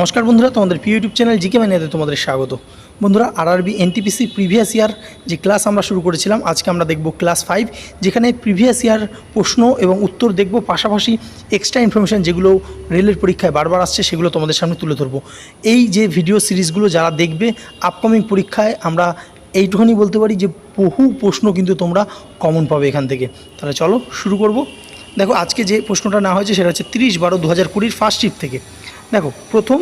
নমস্কার বন্ধুরা, তোমাদের প্রিয় ইউটিউব চ্যানেল জিকে ম্যানিয়াতে তোমাদের স্বাগত। বন্ধুরা, আরআরবি, এনটিপিসি প্রিভিয়াস ইয়ার যে ক্লাস আমরা শুরু করেছিলাম, আজকে আমরা দেখব ক্লাস ফাইভ, যেখানে প্রিভিয়াস ইয়ার প্রশ্ন এবং উত্তর দেখব, পাশাপাশি এক্সট্রা ইনফরমেশান যেগুলো রেলের পরীক্ষায় বারবার আসছে, সেগুলো তোমাদের সামনে তুলে ধরবো। এই যে ভিডিও সিরিজগুলো যারা দেখবে আপকামিং পরীক্ষায় আমরা এইটুখানি বলতে পারি যে বহু প্রশ্ন কিন্তু তোমরা কমন পাবে এখান থেকে। তাহলে চলো শুরু করব। দেখো, আজকে যে প্রশ্নটা না হয়েছে, সেটা হচ্ছে তিরিশ বারো দু হাজার কুড়ির ফার্স্ট শিফট থেকে। দেখো, প্রথম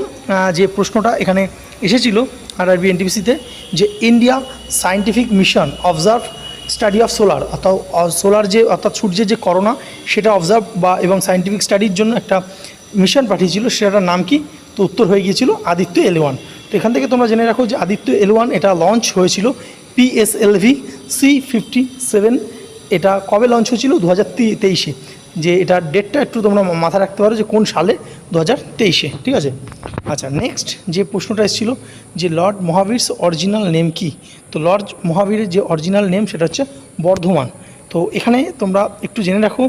যে প্রশ্নটা এখানে এসেছিল আর আরবি এনটিপিসিতে যে India scientific mission observe study of solar অর্থাৎ সোলার যে, অর্থাৎ সূর্যের যে করোনা সেটা অবজার্ভ বা, এবং সায়েন্টিফিক স্টাডির জন্য একটা মিশন পাঠিয়েছিল, সেটার নাম কি? তো উত্তর হয়ে গিয়েছিল আদিত্য এল ওয়ান। তো এখান থেকে তোমরা জেনে রাখো যে আদিত্য এল ওয়ান এটা লঞ্চ হয়েছিল পিএসএলভি সি ফিফটি সেভেন এটা কবে লঞ্চ হয়েছিল? দু হাজার তেইশে। যে এটার ডেটটা একটু তোমরা মাথায় রাখতে পারো যে কোন সালে দু হাজার তেইশে, ঠিক আছে? আচ্ছা নেক্সট যে প্রশ্নটা এসেছিল যে লর্ড মহাবীরস অরিজিনাল নেম কি? তো লর্ড মহাবীরের যে অরিজিনাল নেম সেটা হচ্ছে বর্ধমান। তো এখানে তোমরা একটু জেনে রাখো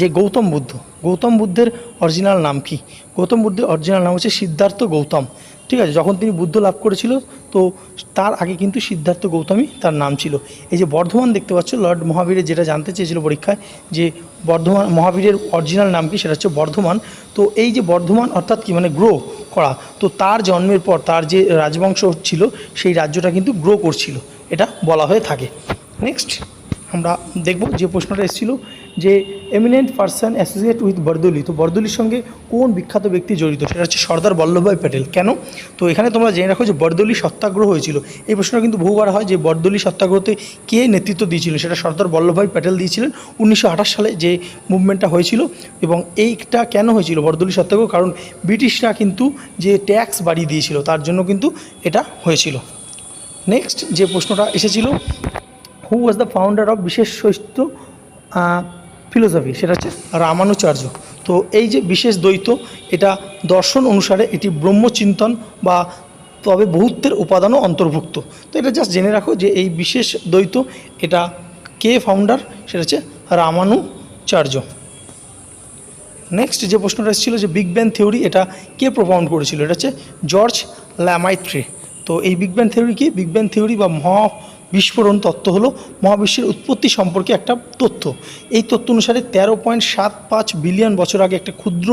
যে গৌতম বুদ্ধ, গৌতম বুদ্ধের অরিজিনাল নাম কি? গৌতম বুদ্ধের অরিজিনাল নাম হচ্ছে সিদ্ধার্থ গৌতম। ঠিক আছে, যখন তিনি বুদ্ধ লাভ করেছিল, তো তার আগে কিন্তু সিদ্ধার্থ গৌতমী তার নাম ছিল। এই যে বর্ধমান দেখতে পাচ্ছ, লর্ড মহাবীরের যেটা জানতে চেয়েছিল পরীক্ষায়, যে বর্ধমান, মহাবীরের অরিজিনাল নাম কি, সেটা হচ্ছে বর্ধমান। তো এই যে বর্ধমান অর্থাৎ কি মানে গ্রো করা, তো তার জন্মের পর, তার যে রাজবংশ ছিল, সেই রাজ্যটা কিন্তু গ্রো করছিল। এটা বলা হয়ে থাকে। নেক্সট আমরা দেখব যে প্রশ্নটা এসেছিল যে eminent person associate with Bardoli তো বরদলির সঙ্গে কোন বিখ্যাত ব্যক্তি জড়িত? সেটা হচ্ছে সর্দার বল্লভভাই প্যাটেল। কেন? তো এখানে তোমরা জেনে রাখো যে বরদলি সত্যাগ্রহ হয়েছিল। এই প্রশ্নটা কিন্তু বহুবার হয় যে বরদলি সত্যাগ্রহতে কে নেতৃত্ব দিয়েছিল সেটা সর্দার বল্লভভাই প্যাটেল দিয়েছিলেন উনিশশো আঠাশ সালে যে মুভমেন্টটা হয়েছিল। এবং এইটা কেন হয়েছিল বরদলি সত্যাগ্রহ? কারণ ব্রিটিশরা কিন্তু যে ট্যাক্স বাড়িয়ে দিয়েছিল, তার জন্য কিন্তু এটা হয়েছিল। নেক্সট যে প্রশ্নটা এসেছিল who was the founder of বিশেষ শৈত্য ফিলোসফি, সেটা হচ্ছে রামানুচার্য। তো এই যে বিশেষ দ্বৈত, এটা দর্শন অনুসারে এটি ব্রহ্মচিন্তন বা তবে বহুত্বের উপাদানও অন্তর্ভুক্ত। তো এটা জাস্ট জেনে রাখো যে এই বিশেষ দ্বৈত, এটা কে ফাউন্ডার সেটা হচ্ছে রামানুচার্য। নেক্সট যে প্রশ্নটা এসেছিল যে বিগ ব্যাং থিওরি এটা কে প্রপাউন্ড করেছিল? এটা হচ্ছে জর্জ ল্যামাইট্রে তো এই বিগ ব্যাং থিওরি কি? বিগ ব্যাং থিওরি বা মহা বিস্ফোরণ তত্ত্ব হলো মহাবিশ্বের উৎপত্তি সম্পর্কে একটা তথ্য। এই তথ্য অনুসারে তেরো পয়েন্ট সাত পাঁচ বিলিয়ন বছর আগে একটা ক্ষুদ্র,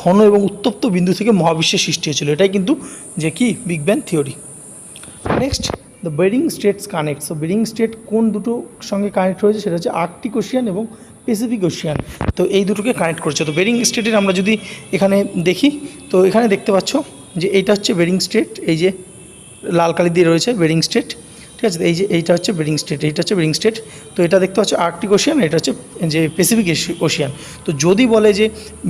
ঘন এবং উত্তপ্ত বিন্দু থেকে মহাবিশ্বের সৃষ্টি হয়েছিল। এটাই কিন্তু যে কি? Big bang theory next the Bering states connect so Bering state কোন দুটো সঙ্গে কানেক্ট হয়েছে? সেটা হচ্ছে আর্কটিক ওশিয়ান এবং প্যাসিফিক ওশিয়ান তো এই দুটোকে কানেক্ট করছে। তো বেরিং স্টেটের আমরা যদি এখানে দেখি, তো এখানে দেখতে পাচ্ছ যে এইটা হচ্ছে বেরিং স্টেট এই যে লাল কালি দিয়ে রয়েছে বেরিং স্টেট ঠিক আছে? এই যে, এইটা হচ্ছে বেরিং স্টেট, এইটা হচ্ছে বেরিং স্টেট। তো এটা দেখতে পাচ্ছ আর্কটিক ওশিয়ান, এটা হচ্ছে যে প্যাসিফিক ওশিয়ান। তো যদি বলে যে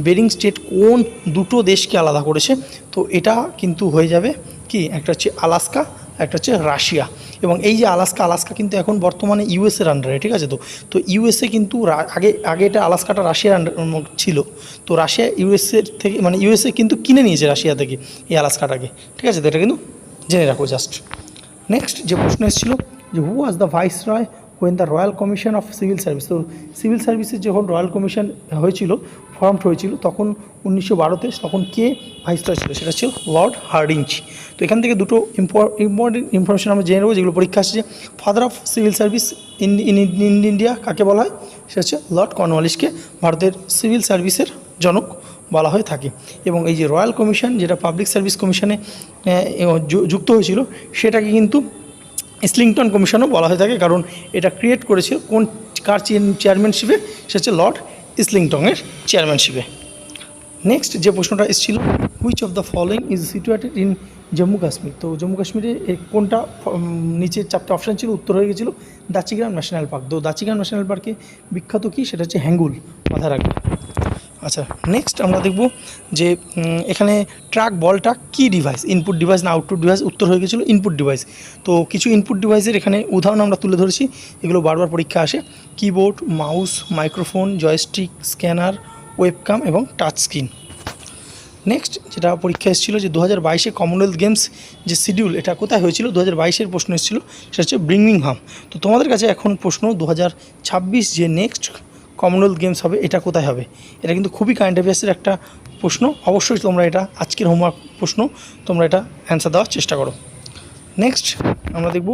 বেরিং স্টেট কোন দুটো দেশকে আলাদা করেছে, তো এটা কিন্তু হয়ে যাবে কি? একটা হচ্ছে আলাস্কা, একটা হচ্ছে রাশিয়া। এবং এই যে আলাস্কা আলাস্কা কিন্তু এখন বর্তমানে ইউএসএর আন্ডারে ঠিক আছে তো? তো ইউএসএ কিন্তু আগে আগে এটা আলাস্কাটা রাশিয়ার আন্ডার ছিল। তো রাশিয়া ইউএসএর থেকে মানে ইউএসএ কিন্তু কিনে নিয়েছে রাশিয়া থেকে এই আলাস্কাটাকে, ঠিক আছে? তো এটা কিন্তু জেনে রাখো জাস্ট। নেক্সট যে প্রশ্ন এসেছিল যে who was the viceroy when the royal commission of civil service তো সিভিল সার্ভিসের যখন রয়্যাল কমিশন হয়েছিল ফর্মড হয়েছিল, তখন উনিশশো বারোতে তখন কে ভাইস রয় ছিল? সেটা ছিল লর্ড হার্ডিঞ্চ তো এখান থেকে দুটো ইম্পর্টেন্ট ইনফরমেশন আমরা জেনে নেব, যেগুলো পরীক্ষা আসছে father of civil service in in India কাকে বলা হয়? সেটা হচ্ছে লর্ড কর্নওয়ালিসকে ভারতের সিভিল সার্ভিসের জনক। বলা হয়ে থাকে। এবং এই যে রয়্যাল কমিশন যেটা পাবলিক সার্ভিস কমিশনে যুক্ত হয়েছিল, সেটাকে কিন্তু ইসলিংটন কমিশনও বলা হয়ে থাকে, কারণ এটা ক্রিয়েট করেছিল কোন কার চেয়ারম্যানশিপে সে হচ্ছে লর্ড ইসলিংটনের চেয়ারম্যানশিপে নেক্সট যে প্রশ্নটা এসেছিল which of the following is situated in Jammu Kashmir তো জম্মু কাশ্মীরে কোনটা নিচের চারটে অপশান ছিল, উত্তর হয়ে গেছিল দাচিগ্রাম ন্যাশনাল পার্ক তো দাচিগ্রাম ন্যাশনাল পার্কে বিখ্যাত কী? সেটা হচ্ছে হ্যাঙ্গুল মাথায় রাখবে আচ্ছা নেক্সট আমরা দেখব যে এখানে ট্রাক বলটা কি ডিভাইস ইনপুট ডিভাইস না আউটপুট ডিভাইস উত্তর হয়ে গেছিল ইনপুট ডিভাইস তো কিছু ইনপুট ডিভাইসের এখানে উদাহরণ আমরা তুলে ধরেছি, এগুলো বারবার পরীক্ষা আসে। Keyboard mouse microphone joystick scanner webcam এবং টাচ স্ক্রিন নেক্সট যেটা পরীক্ষা এসেছিল যে দু হাজার বাইশে কমনওয়েলথ গেমস যে শিডিউল এটা কোথায় হয়েছিল? দু হাজার বাইশের প্রশ্ন এসেছিল, সেটা হচ্ছে ব্রিংমিংহাম তো তোমাদের কাছে এখন প্রশ্ন, দু হাজার ছাব্বিশ যে নেক্সট কমনওয়েলথ গেমস হবে, এটা কোথায় হবে? এটা কিন্তু খুবই কারেন্ট অ্যাফেয়ার্সের একটা প্রশ্ন। অবশ্যই তোমরা এটা আজকের হোমওয়ার্ক প্রশ্ন, তোমরা এটা অ্যান্সার দেওয়ার চেষ্টা করো। নেক্সট আমরা দেখব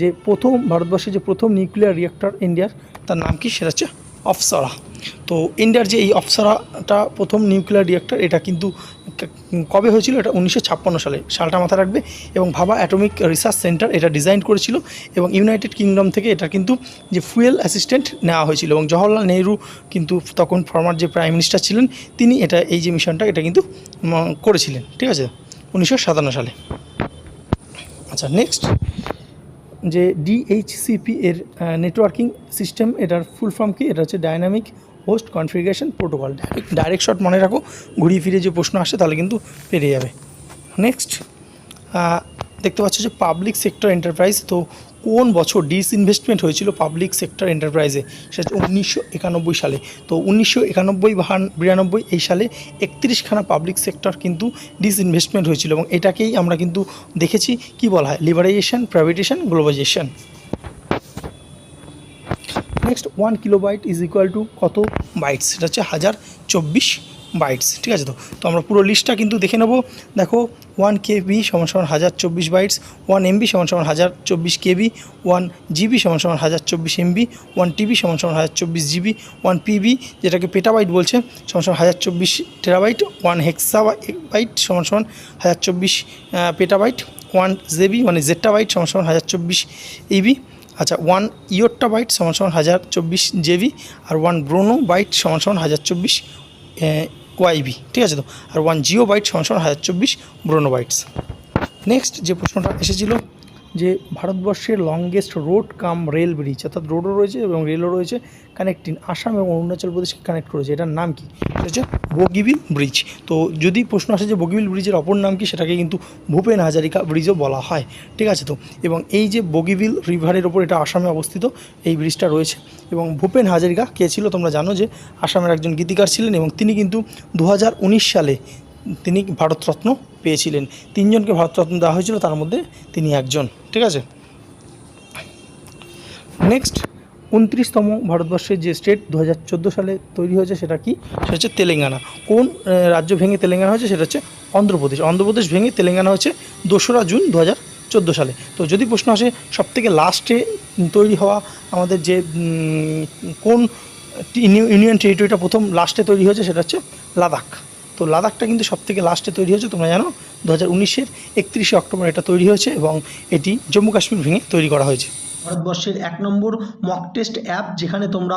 যে প্রথম ভারতবর্ষে যে প্রথম নিউক্লিয়ার রিয়েক্টর ইন্ডিয়ার তার নাম কি? সেটা হচ্ছে অপসরা। তো ইন্ডিয়ার যে এই অপসরাটা প্রথম নিউক্লিয়ার রিয়েক্টর, এটা কিন্তু কবে হয়েছিল? এটা উনিশশো ছাপ্পান্ন সালে। সালটা মাথা রাখবে এবং ভাবা অ্যাটমিক রিসার্চ সেন্টার এটা ডিজাইন করেছিল এবং ইউনাইটেড কিংডম থেকে এটা কিন্তু যে ফুয়েল অ্যাসিস্ট্যান্ট নেওয়া হয়েছিল এবং জওহরলাল নেহরু কিন্তু তখন ফর্মার যে প্রাইম মিনিস্টার ছিলেন, তিনি এটা, এই যে মিশনটা এটা কিন্তু করেছিলেন। ঠিক আছে? উনিশশো সাতান্ন সালে। আচ্ছা নেক্সট। যে ডিএইচসিপি এর নেটওয়ার্কিং সিস্টেম এটার ফুল ফর্ম কি? এটা হচ্ছে dynamic host configuration protocol direct shot মনে রাখো, ঘুরিয়ে ফিরে যে প্রশ্ন আসে, তাহলে কিন্তু পেরে যাবে। নেক্সট দেখতে পাচ্ছ যে পাবলিক সেক্টর এন্টারপ্রাইজ তো কোন বছর ডিসইনভেস্টমেন্ট হয়েছিল পাবলিক সেক্টর এন্টারপ্রাইজে সেটা উনিশশো একানব্বই সালে। তো উনিশশো একানব্বই বিরানব্বই এই সালে একত্রিশখানা পাবলিক সেক্টর কিন্তু ডিসইনভেস্টমেন্ট হয়েছিল এবং এটাকেই আমরা কিন্তু দেখেছি, কি বলা হয়? Liberalisation privatisation globalisation next one kilobyte is equal to কত বাইটস সেটা হচ্ছে হাজার চব্বিশ বাইটস ঠিক আছে তো? তো আমরা পুরো লিস্টটা কিন্তু দেখে নেব। দেখো ওয়ান কেবি সমান সমান হাজার চব্বিশ বাইটস ওয়ান এমবি সমান সমান হাজার চব্বিশ কেবি ওয়ান জিবি সমান সমান হাজার চব্বিশ এমবি ওয়ান টিবি সমান সমান হাজার চব্বিশ জিবি ওয়ান পিবি যেটাকে পেটাবাইট বলছে, সমান সমান হাজার চব্বিশ টেরাবাইট ওয়ান হেক্সা বাইট সমান সমান হাজার চব্বিশ পেটাবাইট ওয়ান জেবি মানে জেট্টা বাইট সমান সমান হাজার চব্বিশ ইবি আচ্ছা ওয়ান ইয়োট্টা বাইট সমান সমান হাজার চব্বিশ জেবি আর ওয়ান ব্রোনো বাইট সমান সমান হাজার চব্বিশ ওয়াইবি ঠিক আছে তো? আর ওয়ান জিও বাইট সমান সমান হাজার চব্বিশ ব্রোনো বাইটস নেক্সট যে প্রশ্নটা এসেছিল যে ভারতবর্ষের longest road cum rail bridge অর্থাৎ রোডও রয়েছে এবং রেলও রয়েছে কানেক্টিং আসাম এবং অরুণাচল প্রদেশকে কানেক্ট করেছে। এটার নাম কি? এটা হচ্ছে বগিবিল ব্রিজ তো যদি প্রশ্ন আসে যে বগিবিল ব্রিজের অপর নাম কি, সেটাকে কিন্তু ভূপেন হাজারিকা ব্রিজও বলা হয়। ঠিক আছে তো? এবং এই যে বগিবিল রিভারের ওপর এটা আসামে অবস্থিত, এই ব্রিজটা রয়েছে। এবং ভূপেন হাজারিকা কে ছিল? তোমরা জানো যে আসামের একজন গীতিকার ছিলেন এবং তিনি কিন্তু দু হাজার উনিশ সালে তিনি ভারতরত্ন পেয়েছিলেন। তিনজনকে ভারতরত্ন দেওয়া হয়েছিল, তার মধ্যে তিনি একজন, ঠিক আছে? নেক্সট উনত্রিশতম ভারতবর্ষের যে স্টেট দু হাজার চোদ্দ সালে তৈরি হয়েছে সেটা কি? সেটা হচ্ছে তেলেঙ্গানা। কোন রাজ্য ভেঙে তেলেঙ্গানা হয়েছে? সেটা হচ্ছে অন্ধ্রপ্রদেশ। অন্ধ্রপ্রদেশ ভেঙে তেলেঙ্গানা হয়েছে দোসরা জুন দু চোদ্দ সালে। তো যদি প্রশ্ন আসে, সবথেকে লাস্টে তৈরি হওয়া আমাদের যে কোন ইউনিয়ন টেরিটরিটা প্রথম লাস্টে তৈরি হয়েছে, সেটা হচ্ছে লাদাখ। তো লাদাখটা কিন্তু সব থেকে লাস্টে তৈরি হয়েছে, তোমরা জানো, দু হাজার উনিশের একত্রিশে অক্টোবর এটা তৈরি হয়েছে এবং এটি জম্মু কাশ্মীর ভেঙে তৈরি করা হয়েছে। ভারতবর্ষের এক নম্বর মক টেস্ট অ্যাপ যেখানে তোমরা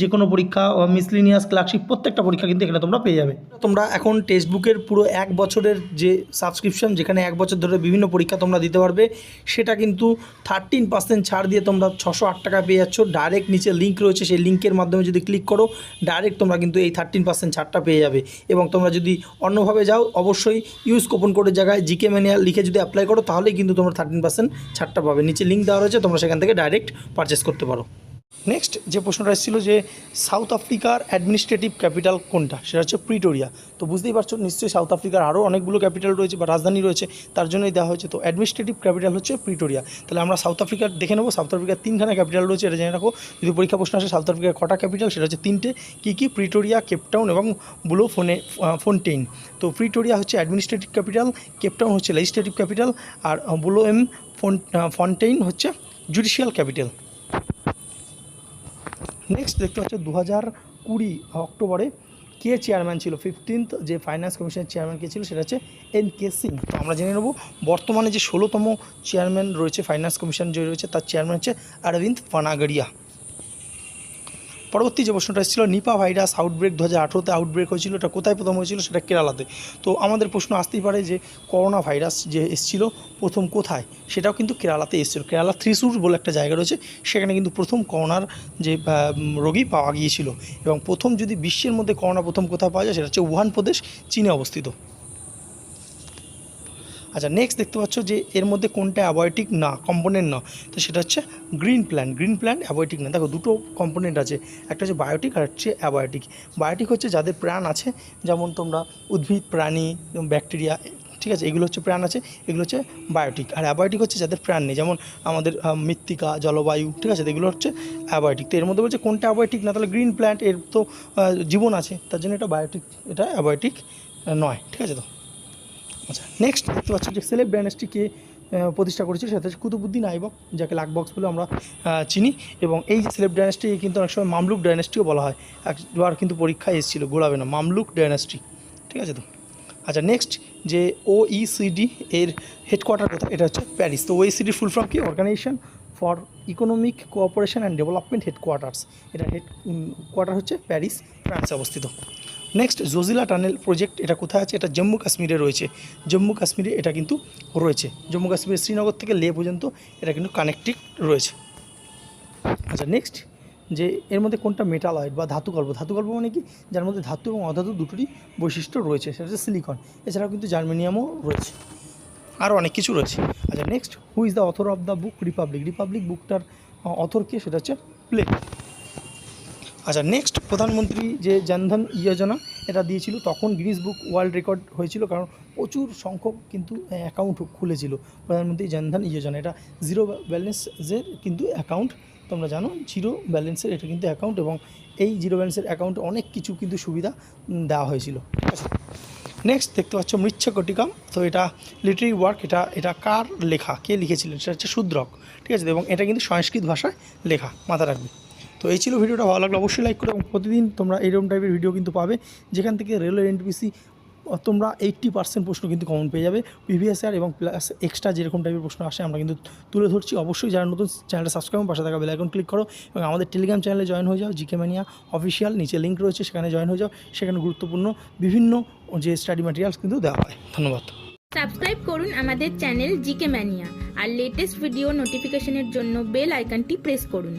যে কোনো পরীক্ষা মিসলিনিয়াস ক্লার্কশিপ প্রত্যেকটা পরীক্ষা কিন্তু এখানে তোমরা পেয়ে যাবে। তোমরা এখন টেক্সট বুকের পুরো এক বছরের যে সাবস্ক্রিপশন যেখানে এক বছর ধরে বিভিন্ন পরীক্ষা তোমরা দিতে পারবে, সেটা কিন্তু থার্টিন পার্সেন্ট ছাড় দিয়ে তোমরা ছশো আট টাকা পেয়ে যাচ্ছ। ডাইরেক্ট নিচে লিঙ্ক রয়েছে, সেই লিঙ্কের মাধ্যমে যদি ক্লিক করো ডাইরেক্ট তোমরা কিন্তু এই থার্টিন পার্সেন্ট ছাড়টা পেয়ে যাবে। এবং তোমরা যদি অন্যভাবে যাও, অবশ্যই ইউজ কোপন কোডের জায়গায় জিকে ম্যানুয়াল লিখে যদি অ্যাপ্লাই করো, তাহলেই কিন্তু তোমরা থার্টিন পার্সেন্ট ছাড়টা পাবে। নিচে লিঙ্ক দেওয়া রয়েছে, তোমরা সেখান থেকে ডাইরেক্ট পারচেস করতে পারো। নেক্সট যে প্রশ্নটা এসেছিল যে সাউথ আফ্রিকার অ্যাডমিনিস্ট্রেটিভ ক্যাপিটাল কোনটা? সেটা হচ্ছে প্রিটোরিয়া তো বুঝতেই পারছ, নিশ্চয়ই সাউথ আফ্রিকার আরও অনেকগুলো ক্যাপিটাল রয়েছে বা রাজধানী রয়েছে, তার জন্যই দেওয়া হয়েছে। তো অ্যাডমিনিস্ট্রেটিভ ক্যাপিটাল হচ্ছে প্রিটোরিয়া তাহলে আমরা সাউথ আফ্রিকার দেখে নেব সাউথ আফ্রিকার তিনখানা ক্যাপিটাল রয়েছে, এটা জেনে রাখো। যদি পরীক্ষা প্রশ্ন আসে সাউথ আফ্রিকার কটা ক্যাপিটাল সেটা হচ্ছে তিনটে। কী কী? প্রিটোরিয়া কেপটাউন এবং বুলো ফোনে ফোনটেইন তো প্রিটোরিয়া হচ্ছে অ্যাডমিনিস্ট্রেটিভ ক্যাপিটাল কেপটাউন হচ্ছে লেজিস্ট্রেটিভ ক্যাপিটাল আর বুলো এম ফোন ফন্টেইন হচ্ছে জুডিশিয়াল ক্যাপিটাল নেক্সট দেখতে পাচ্ছ দু হাজার কুড়ি অক্টোবরে কে চেয়ারম্যান ছিল? ফিফটিন্থ যে ফাইন্যান্স কমিশনের চেয়ারম্যান কে ছিল, সেটা হচ্ছে এন কে সিং তো আমরা জেনে নেব, বর্তমানে যে ষোলোতম চেয়ারম্যান রয়েছে ফাইন্যান্স কমিশন যে রয়েছে, তার চেয়ারম্যান হচ্ছে অরবিন্দ ফানাগড়িয়া পরবর্তী যে প্রশ্নটা এসেছিল, নিপা ভাইরাস আউটব্রেক দু হাজার আঠেরোতে আউটব্রেক হয়েছিল, এটা কোথায় প্রথম হয়েছিল সেটা কেরালাতে। তো আমাদের প্রশ্ন আসতেই পারে যে করোনা ভাইরাস যে এসেছিল, প্রথম কোথায়? সেটাও কিন্তু কেরালাতে এসেছিল। কেরালা থ্রিসুর বলে একটা জায়গা রয়েছে, সেখানে কিন্তু প্রথম করোনার যে রোগী পাওয়া গিয়েছিল। এবং প্রথম যদি বিশ্বের মধ্যে করোনা প্রথম কোথায় পাওয়া যায়, সেটা হচ্ছে উহান প্রদেশ, চীনে অবস্থিত। আচ্ছা নেক্সট দেখতে পাচ্ছ যে এর মধ্যে কোনটা অ্যাবয়টিক না কম্পোনেন্ট না, তো সেটা হচ্ছে green plant green plant abiotic না। দেখো, দুটো কম্পোনেন্ট আছে, একটা হচ্ছে বায়োটিক আর হচ্ছে অ্যাবয়টিক বায়োটিক হচ্ছে যাদের প্রাণ আছে, যেমন তোমরা উদ্ভিদ, প্রাণী ব্যাকটেরিয়া ঠিক আছে, এগুলো হচ্ছে প্রাণ আছে, এগুলো হচ্ছে বায়োটিক আর অ্যাবয়টিক হচ্ছে যাদের প্রাণ নেই, যেমন আমাদের মৃত্তিকা, জলবায়ু, ঠিক আছে, এগুলো হচ্ছে অ্যাবায়োটিক তো এর মধ্যে বলছে কোনটা অ্যাবয়টিক না, তাহলে গ্রিন প্ল্যান্ট এর তো জীবন আছে, তার জন্য এটা বায়োটিক এটা অ্যাবয়টিক নয়, ঠিক আছে তো? আচ্ছা নেক্সট দেখতে পাচ্ছ যে সেলেব ডাইনাস্টিকে প্রতিষ্ঠা করেছিল সেটা হচ্ছে কুতুবুদ্দিন আইবক, যাকে লাকবক্স বলে আমরা চিনি। এবং এই যে সেলেব ডাইনাস্টি কিন্তু অনেক সময় মামলুক ডাইনাস্টিও বলা হয়। একবার কিন্তু পরীক্ষায় এসেছিল গোড়াবে না, মামলুক ডাইনাস্টি ঠিক আছে তো? আচ্ছা নেক্সট যে ওইসিডি এর হেডকোয়ার্টার কোথায়? এটা হচ্ছে প্যারিস তো ওইসিডির ফুল ফর্ম কি? Organisation for economic cooperation and development headquarters এটা হেড কোয়ার্টার হচ্ছে প্যারিস ফ্রান্সে অবস্থিত। নেক্সট জোজিলা টানেল প্রজেক্ট এটা কোথায় আছে? এটা জম্মু কাশ্মীরে রয়েছে। জম্মু কাশ্মীরে এটা কিন্তু রয়েছে। জম্মু কাশ্মীরের শ্রীনগর থেকে লে পর্যন্ত এটা কিন্তু কানেক্টিভ রয়েছে। আচ্ছা নেক্সট যে এর মধ্যে কোনটা মেটালয়েড বা ধাতুকল্প ধাতুকল্প মানে কি? যার মধ্যে ধাতু এবং অধাতু দুটোরই বৈশিষ্ট্য রয়েছে। সেটা হচ্ছে সিলিকন এছাড়াও কিন্তু জার্মেনিয়ামও রয়েছে। আরও অনেক কিছু রয়েছে। আচ্ছা next who is the author of the book republic republic বুকটার author কে? সেটা হচ্ছে প্লে আচ্ছা নেক্সট প্রধানমন্ত্রী যে জনধন যোজনা এটা দিয়েছিল, তখন গিনিস বুক ওয়ার্ল্ড রেকর্ড হয়েছিল, কারণ প্রচুর সংখ্যক কিন্তু অ্যাকাউন্ট খুলেছিল প্রধানমন্ত্রী জনধন যোজনা এটা জিরো ব্যালেন্সের কিন্তু অ্যাকাউন্ট তোমরা জানো জিরো ব্যালেন্সের এটা কিন্তু অ্যাকাউন্ট এবং এই জিরো ব্যালেন্সের অ্যাকাউন্টে অনেক কিছু কিন্তু সুবিধা দেওয়া হয়েছিল। আছে নেক্সট দেখতে পাচ্ছ মৃচ্ছ কটিকাম। তো এটা লিটারি ওয়ার্ক এটা এটা কার লেখা? কে লিখেছিলেন? সেটা হচ্ছে শূদ্রক। ঠিক আছে? এবং এটা কিন্তু সংস্কৃত ভাষায় লেখা মাথা রাখবে। তো এই ছিল ভিডিওটা, ভালো লাগলে অবশ্যই লাইক করো এবং প্রতিদিন তোমরা এইরকম টাইপের ভিডিও কিন্তু পাবে, যেখান থেকে রেলওয়ে এনটিপিসি তোমরা এইট্টি পার্সেন্ট প্রশ্ন কিন্তু কমন পেয়ে যাবে। প্রিভিয়াস ইয়ার এবং প্লাস এক্সট্রা যেরকম টাইপের প্রশ্ন আসে, আমরা কিন্তু তুলে ধরছি। অবশ্যই যারা নতুন চ্যানেলটা সাবস্ক্রাইব পাশে থাকা বেলাইকন ক্লিক করো এবং আমাদের টেলিগ্রাম চ্যানেলে জয়েন হয়ে যাও জিকে ম্যানিয়া অফিসিয়াল নিচে লিঙ্ক রয়েছে, সেখানে জয়েন হয়ে যাও। সেখানে গুরুত্বপূর্ণ বিভিন্ন যে স্টাডি ম্যাটেরিয়ালস কিন্তু দেওয়া হয়। ধন্যবাদ। সাবস্ক্রাইব করুন আমাদের চ্যানেল জিকে ম্যানিয়া আর লেটেস্ট ভিডিও নোটিফিকেশনের জন্য বেল আইকনটি প্রেস করুন।